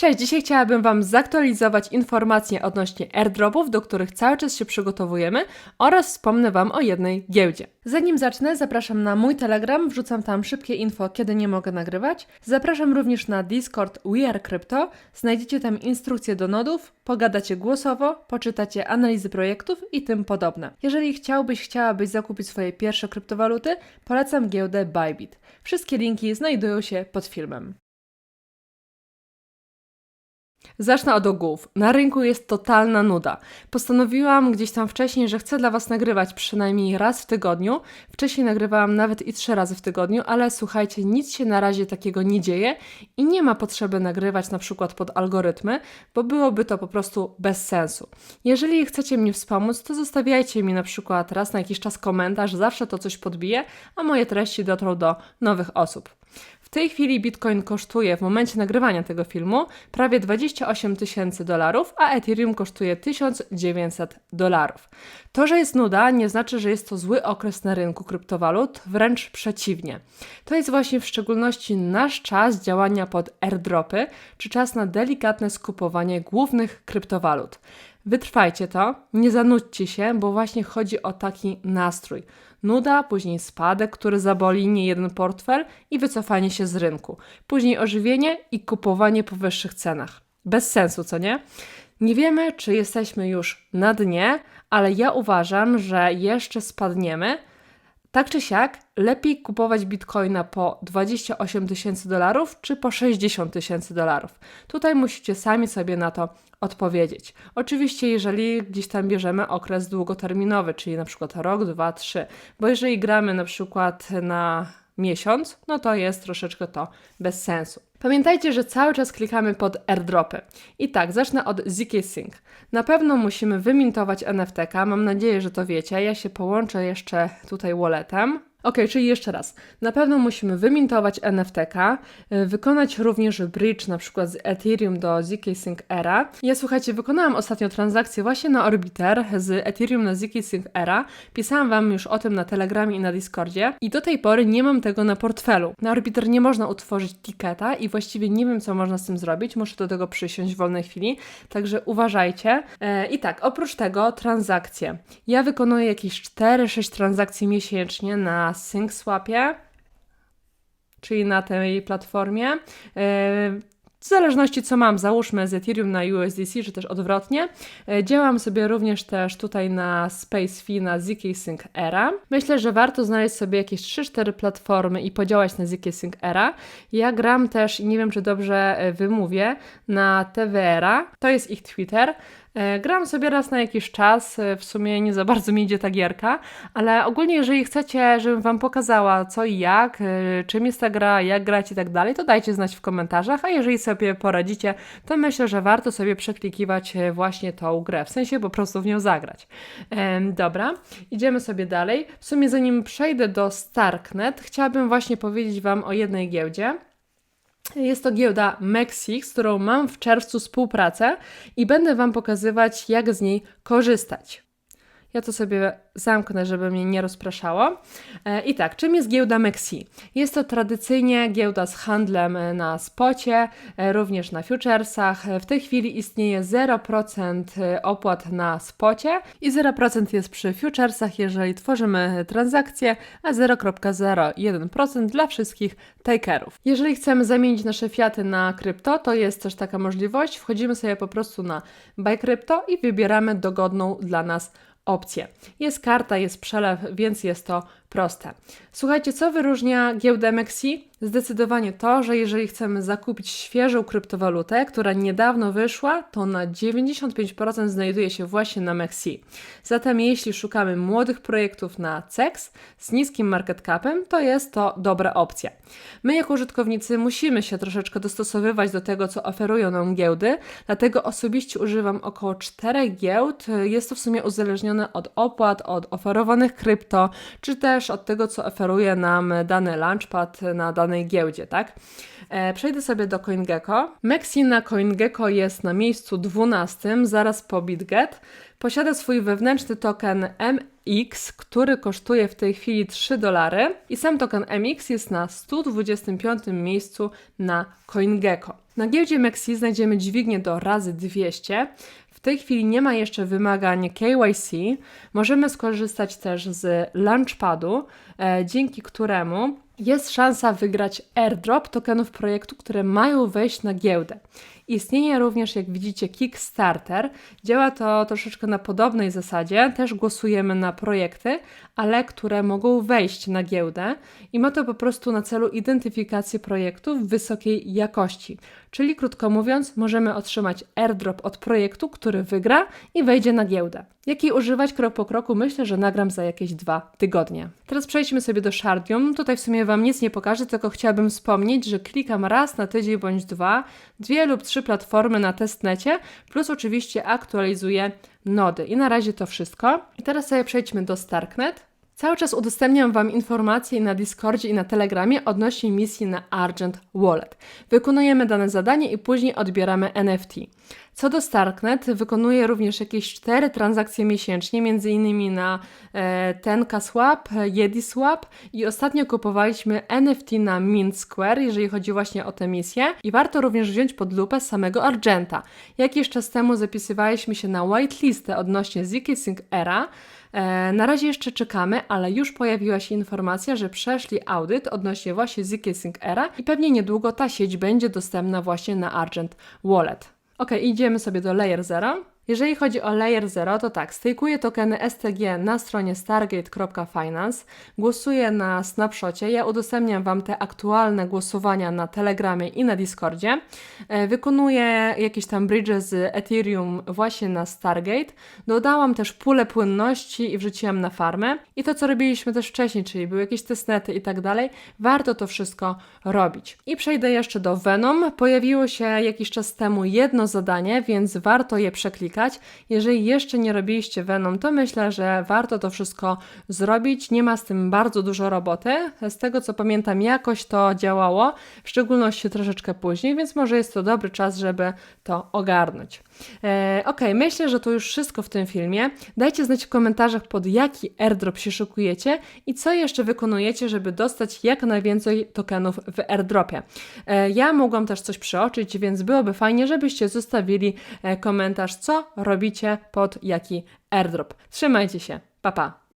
Cześć, dzisiaj chciałabym Wam zaktualizować informacje odnośnie airdropów, do których cały czas się przygotowujemy oraz wspomnę Wam o jednej giełdzie. Zanim zacznę, zapraszam na mój Telegram, wrzucam tam szybkie info, kiedy nie mogę nagrywać. Zapraszam również na Discord We Are Crypto, znajdziecie tam instrukcje do nodów, pogadacie głosowo, poczytacie analizy projektów i tym podobne. Jeżeli chciałbyś, chciałabyś zakupić swoje pierwsze kryptowaluty, polecam giełdę Bybit. Wszystkie linki znajdują się pod filmem. Zacznę od ogółów. Na rynku jest totalna nuda. Postanowiłam gdzieś tam wcześniej, że chcę dla Was nagrywać przynajmniej raz w tygodniu. Wcześniej nagrywałam nawet i trzy razy w tygodniu, ale słuchajcie, nic się na razie takiego nie dzieje i nie ma potrzeby nagrywać na przykład pod algorytmy, bo byłoby to po prostu bez sensu. Jeżeli chcecie mnie wspomóc, to zostawiajcie mi na przykład raz na jakiś czas komentarz, zawsze to coś podbije, a moje treści dotrą do nowych osób. W tej chwili Bitcoin kosztuje w momencie nagrywania tego filmu prawie 28 tysięcy dolarów, a Ethereum kosztuje 1900 dolarów. To, że jest nuda, nie znaczy, że jest to zły okres na rynku kryptowalut, wręcz przeciwnie. To jest właśnie w szczególności nasz czas działania pod airdropy, czy czas na delikatne skupowanie głównych kryptowalut. Wytrwajcie to, nie zanudźcie się, bo właśnie chodzi o taki nastrój. Nuda, później spadek, który zaboli nie jeden portfel i wycofanie się z rynku. Później ożywienie i kupowanie po wyższych cenach. Bez sensu, co nie? Nie wiemy, czy jesteśmy już na dnie, ale ja uważam, że jeszcze spadniemy. Tak czy siak, lepiej kupować bitcoina po 28 tysięcy dolarów czy po 60 tysięcy dolarów. Tutaj musicie sami sobie na to odpowiedzieć. Oczywiście, jeżeli gdzieś tam bierzemy okres długoterminowy, czyli na przykład rok, dwa, trzy, bo jeżeli gramy na przykład na miesiąc, no to jest troszeczkę to bez sensu. Pamiętajcie, że cały czas klikamy pod airdropy. I tak, zacznę od ZK Sync. Na pewno musimy wymintować NFTK, mam nadzieję, że to wiecie. Ja się połączę jeszcze tutaj walletem. Ok, czyli jeszcze raz. Na pewno musimy wymintować NFTK, y, wykonać również bridge na przykład z Ethereum do ZK Sync Era. Ja słuchajcie, wykonałam ostatnio transakcję właśnie na Orbiter z Ethereum na ZK Sync Era. Pisałam Wam już o tym na Telegramie i na Discordzie i do tej pory nie mam tego na portfelu. Na Orbiter nie można utworzyć tiketa i właściwie nie wiem, co można z tym zrobić. Muszę do tego przysiąść w wolnej chwili, także uważajcie. E, I tak, oprócz tego transakcje. Ja wykonuję jakieś 4-6 transakcji miesięcznie na na SyncSwapie, czyli na tej platformie. E, w zależności co mam, załóżmy z Ethereum na USDC, czy też odwrotnie. E, działam sobie również też tutaj na SpaceFi, na ZK Sync Era. Myślę, że warto znaleźć sobie jakieś 3-4 platformy i podziałać na ZK Sync Era. Ja gram też, nie wiem czy dobrze e, wymówię, na TVR-a. To jest ich Twitter. E, gram sobie raz na jakiś czas, e, w sumie nie za bardzo mi idzie ta gierka, ale ogólnie jeżeli chcecie, żebym Wam pokazała co i jak, e, czym jest ta gra, jak grać i tak dalej, to dajcie znać w komentarzach, a jeżeli sobie poradzicie, to myślę, że warto sobie przeklikiwać właśnie tą grę, w sensie po prostu w nią zagrać. Dobra, idziemy sobie dalej. W sumie zanim przejdę do Starknet, chciałabym właśnie powiedzieć Wam o jednej giełdzie, jest to giełda Mexi, z którą mam w czerwcu współpracę i będę Wam pokazywać, jak z niej korzystać. Ja to sobie zamknę, żeby mnie nie rozpraszało. E, I tak, czym jest giełda Mexi? Jest to tradycyjnie giełda z handlem e, na spocie, e, również na futuresach. W tej chwili istnieje 0% opłat na spocie i 0% jest przy futuresach, jeżeli tworzymy transakcje, a 0,01% dla wszystkich takerów. Jeżeli chcemy zamienić nasze fiaty na krypto, to jest też taka możliwość. Wchodzimy sobie po prostu na Buy Crypto i wybieramy dogodną dla nas opcję. Jest karta, jest przelew, więc jest to proste. Słuchajcie, co wyróżnia giełdę MXI? Zdecydowanie to, że jeżeli chcemy zakupić świeżą kryptowalutę, która niedawno wyszła, to na 95% znajduje się właśnie na MEXI. Zatem jeśli szukamy młodych projektów na CEX z niskim market capem, to jest to dobra opcja. My jako użytkownicy musimy się troszeczkę dostosowywać do tego, co oferują nam giełdy, dlatego osobiście używam około 4 giełd. Jest to w sumie uzależnione od opłat, od oferowanych krypto, czy też od tego, co oferuje nam dany launchpad na danej giełdzie, tak? E, przejdę sobie do CoinGecko. Mexi na CoinGecko jest na miejscu 12, zaraz po BitGet. Posiada swój wewnętrzny token MX, który kosztuje w tej chwili 3 dolary i sam token MX jest na 125 miejscu na CoinGecko. Na giełdzie Mexi znajdziemy dźwignię do razy 200. W tej chwili nie ma jeszcze wymagań KYC. Możemy skorzystać też z Launchpadu, e, dzięki któremu jest szansa wygrać airdrop tokenów projektu, które mają wejść na giełdę. Istnieje również, jak widzicie, Kickstarter. Działa to troszeczkę na podobnej zasadzie. Też głosujemy na projekty, ale które mogą wejść na giełdę i ma to po prostu na celu identyfikację projektów wysokiej jakości. Czyli krótko mówiąc, możemy otrzymać airdrop od projektu, który wygra i wejdzie na giełdę. Jak jej używać krok po kroku, myślę, że nagram za jakieś dwa tygodnie. Teraz przejdźmy sobie do Shardium. Tutaj w sumie Wam nic nie pokażę, tylko chciałabym wspomnieć, że klikam raz na tydzień bądź dwa, dwie lub trzy platformy na testnecie, plus oczywiście aktualizuję nody. I na razie to wszystko. I teraz sobie przejdźmy do Starknet. Cały czas udostępniam Wam informacje na Discordzie i na Telegramie odnośnie misji na Argent Wallet. Wykonujemy dane zadanie i później odbieramy NFT. Co do Starknet, wykonuje również jakieś 4 transakcje miesięcznie, innymi na e, Tenka Swap, Yeti Swap i ostatnio kupowaliśmy NFT na Mint Square, jeżeli chodzi właśnie o tę misję. I warto również wziąć pod lupę samego Argenta. Jakiś czas temu zapisywaliśmy się na whitelistę odnośnie ZK Sync Era, na razie jeszcze czekamy, ale już pojawiła się informacja, że przeszli audyt odnośnie właśnie ZK Sync Era i pewnie niedługo ta sieć będzie dostępna właśnie na Argent Wallet. Ok, idziemy sobie do Layer 0. Jeżeli chodzi o Layer 0, to tak, stejkuję tokeny STG na stronie stargate.finance, głosuję na snapshocie, ja udostępniam Wam te aktualne głosowania na Telegramie i na Discordzie, e, wykonuję jakieś tam bridge z Ethereum właśnie na Stargate, dodałam też pulę płynności i wrzuciłam na farmę i to, co robiliśmy też wcześniej, czyli były jakieś testnety i tak dalej, warto to wszystko robić. I przejdę jeszcze do Venom, pojawiło się jakiś czas temu jedno zadanie, więc warto je przeklikać, jeżeli jeszcze nie robiliście Venom, to myślę, że warto to wszystko zrobić. Nie ma z tym bardzo dużo roboty. Z tego co pamiętam, jakoś to działało, w szczególności troszeczkę później, więc może jest to dobry czas, żeby to ogarnąć. E, ok, myślę, że to już wszystko w tym filmie. Dajcie znać w komentarzach, pod jaki airdrop się szykujecie i co jeszcze wykonujecie, żeby dostać jak najwięcej tokenów w airdropie. E, ja mogłam też coś przeoczyć, więc byłoby fajnie, żebyście zostawili e, komentarz, co robicie pod jaki airdrop. Trzymajcie się, pa pa!